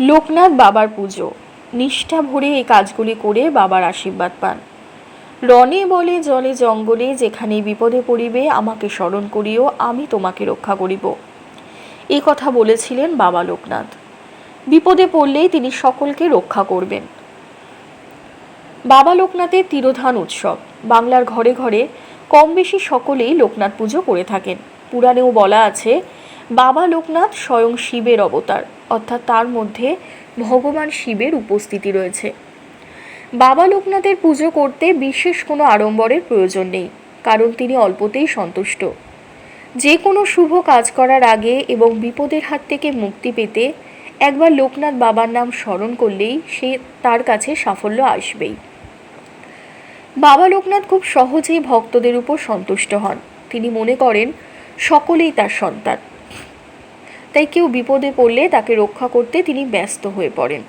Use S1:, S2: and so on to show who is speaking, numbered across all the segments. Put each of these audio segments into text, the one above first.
S1: লোকনাথ বাবার পুজো। নিষ্ঠা ভরে এই কাজগুলি করে বাবার আশীর্বাদ পান। রনে বলে, জলে জঙ্গলে যেখানে বিপদে পড়িবে, আমাকে স্মরণ করিও, আমি তোমাকে রক্ষা করিব। এই কথা বলেছিলেন বাবা লোকনাথ। বিপদে পড়লেই তিনি সকলকে রক্ষা করবেন। বাবা লোকনাথের তিরোধান উৎসব। বাংলার ঘরে ঘরে কম বেশি সকলেই লোকনাথ পুজো করে থাকেন। পুরাণেও বলা আছে, বাবা লোকনাথ স্বয়ং শিবের অবতার। অর্থাৎ তার মধ্যে ভগবান শিবের উপস্থিতি রয়েছে। বাবা লোকনাথের পুজো করতে বিশেষ কোনো আড়ম্বরের প্রয়োজন নেই, কারণ তিনি অল্পতেই সন্তুষ্ট। যে কোনো শুভ কাজ করার আগে এবং বিপদের হাত থেকে মুক্তি পেতে একবার লোকনাথ বাবার নাম স্মরণ করলেই সে তার কাছে সাফল্য আসবেই। বাবা লোকনাথ খুব সহজেই ভক্তদের উপর সন্তুষ্ট হন। তিনি মনে করেন, সকলেই তার সন্তান। তাই কেউ বিপদে পড়লে তাকে রক্ষা করতে তিনি ব্যস্ত হয়ে পড়েন।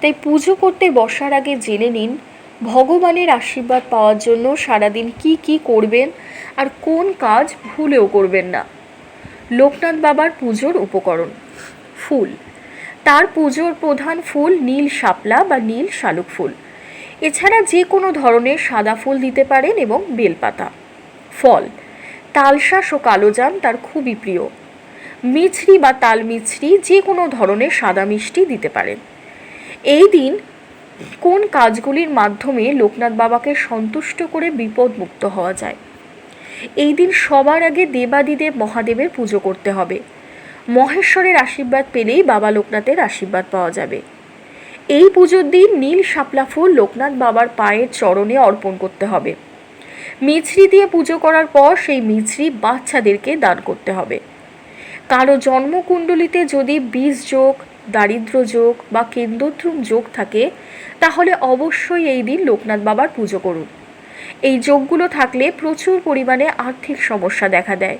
S1: তাই পুজো করতে বসার আগে জেনে নিন, ভগবানের আশীর্বাদ পাওয়ার জন্য সারাদিন কি কি করবেন আর কোন কাজ ভুলেও করবেন না। লোকনাথ বাবার পুজোর উপকরণ, ফুল। তার পুজোর প্রধান ফুল নীল শাপলা বা নীল শালুক ফুল। এছাড়া যে কোনো ধরনের সাদা ফুল দিতে পারেন এবং বেলপাতা। ফল, তালশাঁস ও কালোজাম তার খুবই প্রিয়। মিছরি বা তাল মিছরি যে কোনো ধরনের সাদা মিষ্টি দিতে পারেন এই দিন কোন কাজগুলির মাধ্যমে লোকনাথ বাবাকে সন্তুষ্ট করে বিপদ মুক্ত হওয়া যায়? এই দিন সবার আগে দেবাদিদেব মহাদেবের পুজো করতে হবে। মহেশ্বরের আশীর্বাদ পেলেই বাবা লোকনাথের আশীর্বাদ পাওয়া যাবে। এই পুজোর দিন নীল শাপলা ফুল লোকনাথ বাবার পায়ের চরণে অর্পণ করতে হবে। মিছরি দিয়ে পুজো করার পর সেই মিছরি বাচ্চাদেরকে দান করতে হবে। কারও জন্মকুণ্ডলিতে যদি বীজ যোগ, দারিদ্র যোগ বা কেন্দ্রদ্রুম যোগ থাকে, তাহলে অবশ্যই এই দিন লোকনাথ বাবার পুজো করুন। এই যোগগুলো থাকলে প্রচুর পরিমাণে আর্থিক সমস্যা দেখা দেয়।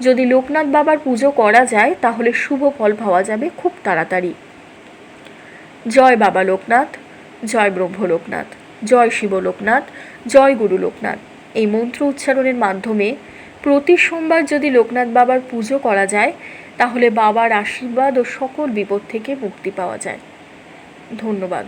S1: যদি লোকনাথ বাবার পুজো করা যায়, তাহলে শুভ ফল পাওয়া যাবে খুব তাড়াতাড়ি। জয় বাবা লোকনাথ, জয় ব্রহ্ম লোকনাথ, জয় শিব লোকনাথ, জয় গুরু লোকনাথ। এই মন্ত্র উচ্চারণের মাধ্যমে প্রতি সোমবার যদি লোকনাথ বাবার পুজো করা যায়, তাহলে বাবার আশীর্বাদ ও সকল বিপদ থেকে মুক্তি পাওয়া যায়। ধন্যবাদ।